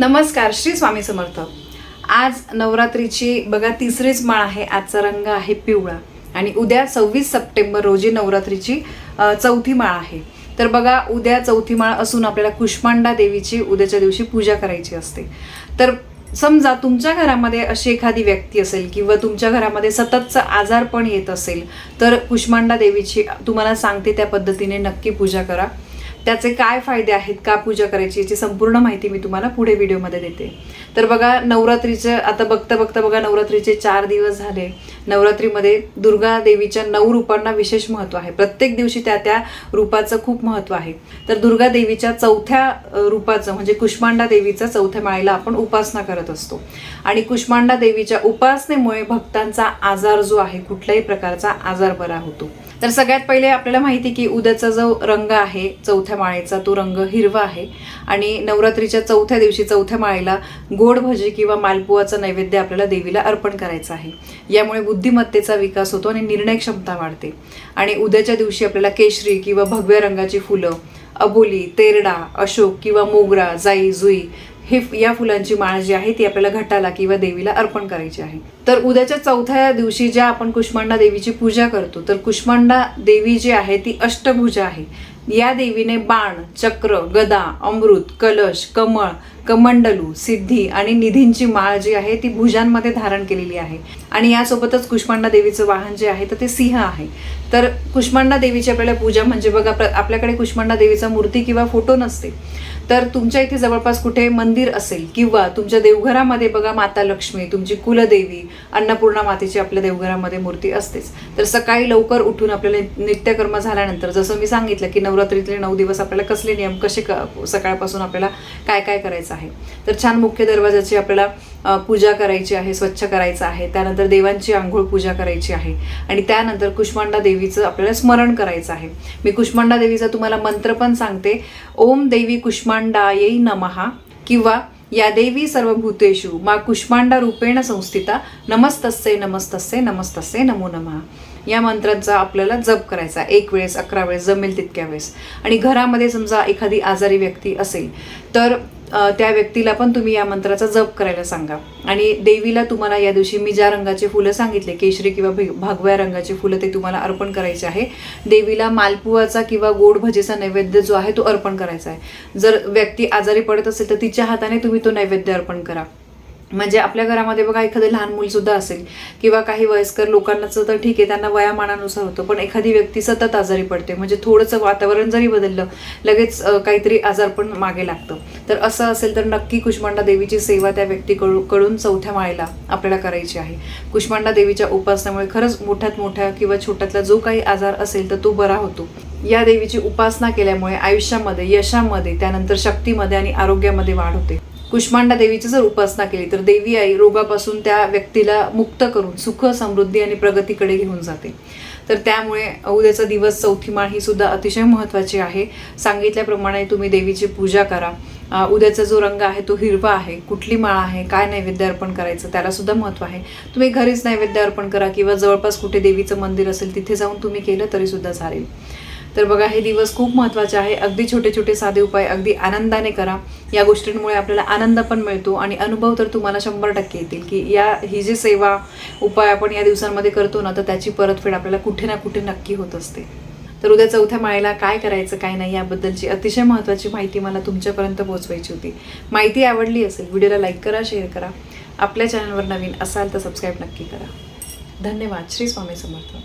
नमस्कार श्री स्वामी समर्थ. आज नवरात्रीची बघा तिसरीच माळ आहे. आजचा रंग आहे पिवळा. आणि उद्या सव्वीस सप्टेंबर रोजी नवरात्रीची चौथी माळ आहे. तर बघा उद्या चौथी माळ असून आपल्याला कुष्मांडा देवीची उद्याच्या दिवशी पूजा करायची असते. तर समजा तुमच्या घरामध्ये अशी एखादी व्यक्ती असेल किंवा तुमच्या घरामध्ये सततचा आजार पण येत असेल तर कुष्मांडा देवीची तुम्हाला सांगते त्या पद्धतीने नक्की पूजा करा. त्याचे काय फायदे आहेत का पूजा करायची याची संपूर्ण माहिती मी तुम्हाला पुढे व्हिडिओमध्ये देते. तर बघा नवरात्रीचं आता बघता बघता बघा नवरात्रीचे चार दिवस झाले. नवरात्रीमध्ये दुर्गा देवीच्या नऊ रूपांना विशेष महत्त्व आहे. प्रत्येक दिवशी त्या त्या रूपाचं खूप महत्त्व आहे. तर दुर्गा देवीच्या चौथ्या रूपाचं म्हणजे कुष्मांडा देवीचा चौथ्या माळेला आपण उपासना करत असतो. आणि कुष्मांडा देवीच्या उपासनेमुळे भक्तांचा आजार जो आहे कुठल्याही प्रकारचा आजार बरा होतो. तर सगळ्यात पहिले आपल्याला माहिती की उद्याचा जो रंग आहे चौथ्या माळेचा तो रंग हिरवा आहे. आणि नवरात्रीच्या चौथ्या दिवशी चौथ्या माळेला गोड भजी किंवा मालपुआचं नैवेद्य आपल्याला देवीला अर्पण करायचं आहे. यामुळे बुद्धिमत्तेचा विकास होतो आणि निर्णय क्षमता वाढते. आणि उद्याच्या दिवशी आपल्याला केशरी किंवा भगव्या रंगाची फुलं अबोली तेरडा अशोक किंवा मोगरा जाई जुई हे या फुलांची माळ जी आहे ती आपल्याला घटाला किंवा देवीला अर्पण करायची आहे. तर उद्याच्या चौथ्या दिवशी ज्या आपण कुष्मांडा देवीची पूजा करतो तर कुष्मांडा देवी जी आहे ती अष्टभुजा आहे. या देवीने बाण चक्र गदा अमृत कलश कमळ कमंडलू सिद्धी आणि निधींची माळ जी आहे ती भुजांमध्ये धारण केलेली आहे. आणि यासोबतच कुष्मांडा देवीचं वाहन जे आहे तर ते सिंह आहे. तर कुष्मांडा देवीची आपल्याला पूजा म्हणजे बघा प्र- आपल्याकडे कुष्मांडा देवीचा मूर्ती किंवा फोटो नसते. तर तुमच्या इथे जवळपास कुठे मंदिर मंदिर असेल किंवा तुमच्या देवघरामध्ये बघा माता लक्ष्मी तुमची कुलदेवी अन्नपूर्णा मातेची आपल्या देवघरामध्ये मूर्ती असतेच. तर सकाळी लवकर उठून आपल्याला नित्यकर्म झाल्यानंतर जसं मी सांगितलं की नवरात्रीतले नऊ दिवस आपल्याला कसले नियम कसे क सकाळपासून आपल्याला काय काय करायचं आहे? तर छान मुख्य दरवाजाची आपल्याला पूजा करायची आहे स्वच्छ करायचं आहे. त्यानंतर देवांची आंघोळ पूजा करायची आहे. आणि त्यानंतर कुष्मांडा देवीचं आपल्याला स्मरण करायचं आहे. मी कुष्मांडा देवीचा तुम्हाला मंत्र पण सांगते. ओम देवी कुष्मांडायै नमहा किंवा या देवी सर्वभूतेषु मा कुष्मांडा रूपेण संस्थिता नमस्तस्ये नमस्तस्ये नमस्तस्ये नमो नमः. या मंत्राचा आपल्याला जप करायचा एक वेळेस अकरा वेळेस जमेल तितक्या वेळेस. आणि घरामध्ये समजा एखादी आजारी व्यक्ती असेल तर त्या व्यक्तीला पण तुम्ही या मंत्राचा जप करायला सांगा. आणि देवीला तुम्हाला या दिवशी मी ज्या रंगाचे फुलं सांगितले केशरी किंवा भागव्या भगव्या रंगाची फुलं ते तुम्हाला अर्पण करायचे आहे. देवीला मालपुआचा किंवा गोड भजीचा नैवेद्य जो आहे तो अर्पण करायचा आहे. जर व्यक्ती आजारी पडत असेल तर तिच्या हाताने तुम्ही तो नैवेद्य अर्पण करा. म्हणजे आपल्या घरामध्ये बघा एखादं लहान मुलसुद्धा असेल किंवा काही वयस्कर लोकांनाच तर ठीक आहे त्यांना वयामानानुसार होतं पण एखादी व्यक्ती सतत आजारी पडते. म्हणजे थोडंसं वातावरण जरी बदललं लगेच काहीतरी आजार पण मागे लागतं. तर असं असेल तर नक्की कुष्मांडा देवीची सेवा त्या व्यक्तीकडून कडून चौथ्या माळेला आपल्याला करायची आहे. कुष्मांडा देवीच्या उपासनामुळे खरंच मोठ्यात मोठ्या किंवा छोट्यातला जो काही आजार असेल तर तो बरा होतो. या देवीची उपासना केल्यामुळे आयुष्यामध्ये यशामध्ये त्यानंतर शक्तीमध्ये आणि आरोग्यामध्ये वाढ होते. कुष्मांडा देवीची जर उपासना केली तर देवी आई रोगापासून त्या व्यक्तीला मुक्त करून सुख समृद्धी आणि प्रगतीकडे घेऊन जाते. तर त्यामुळे उद्याचा दिवस चौथी माळ ही सुद्धा अतिशय महत्त्वाची आहे. सांगितल्याप्रमाणे तुम्ही देवीची पूजा करा. उद्याचा जो रंग आहे तो हिरवा आहे कुठली माळ आहे काय नैवेद्य अर्पण करायचं त्यालासुद्धा महत्त्व आहे. तुम्ही घरीच नैवेद्य अर्पण करा किंवा जवळपास कुठे देवीचं मंदिर असेल तिथे जाऊन तुम्ही केलं तरीसुद्धा चालेल. तर बघा हे दिवस खूप महत्त्वाचे आहे. अगदी छोटे छोटे साधे उपाय अगदी आनंदाने करा. या गोष्टींमुळे आपल्याला आनंद पण मिळतो आणि अनुभव तर तुम्हाला शंभर टक्के येतील की या ही जी सेवा उपाय आपण या दिवसांमध्ये करतो ना तर त्याची परतफेड आपल्याला कुठे ना कुठे नक्की होत असते. तर उद्या चौथ्या माळेला काय करायचं काय नाही याबद्दलची अतिशय महत्त्वाची माहिती मला तुमच्यापर्यंत पोहोचवायची होती. माहिती आवडली असेल व्हिडिओला लाईक करा शेअर करा. आपल्या चॅनलवर नवीन असाल तर सबस्क्राईब नक्की करा. धन्यवाद. श्री स्वामी समर्थ.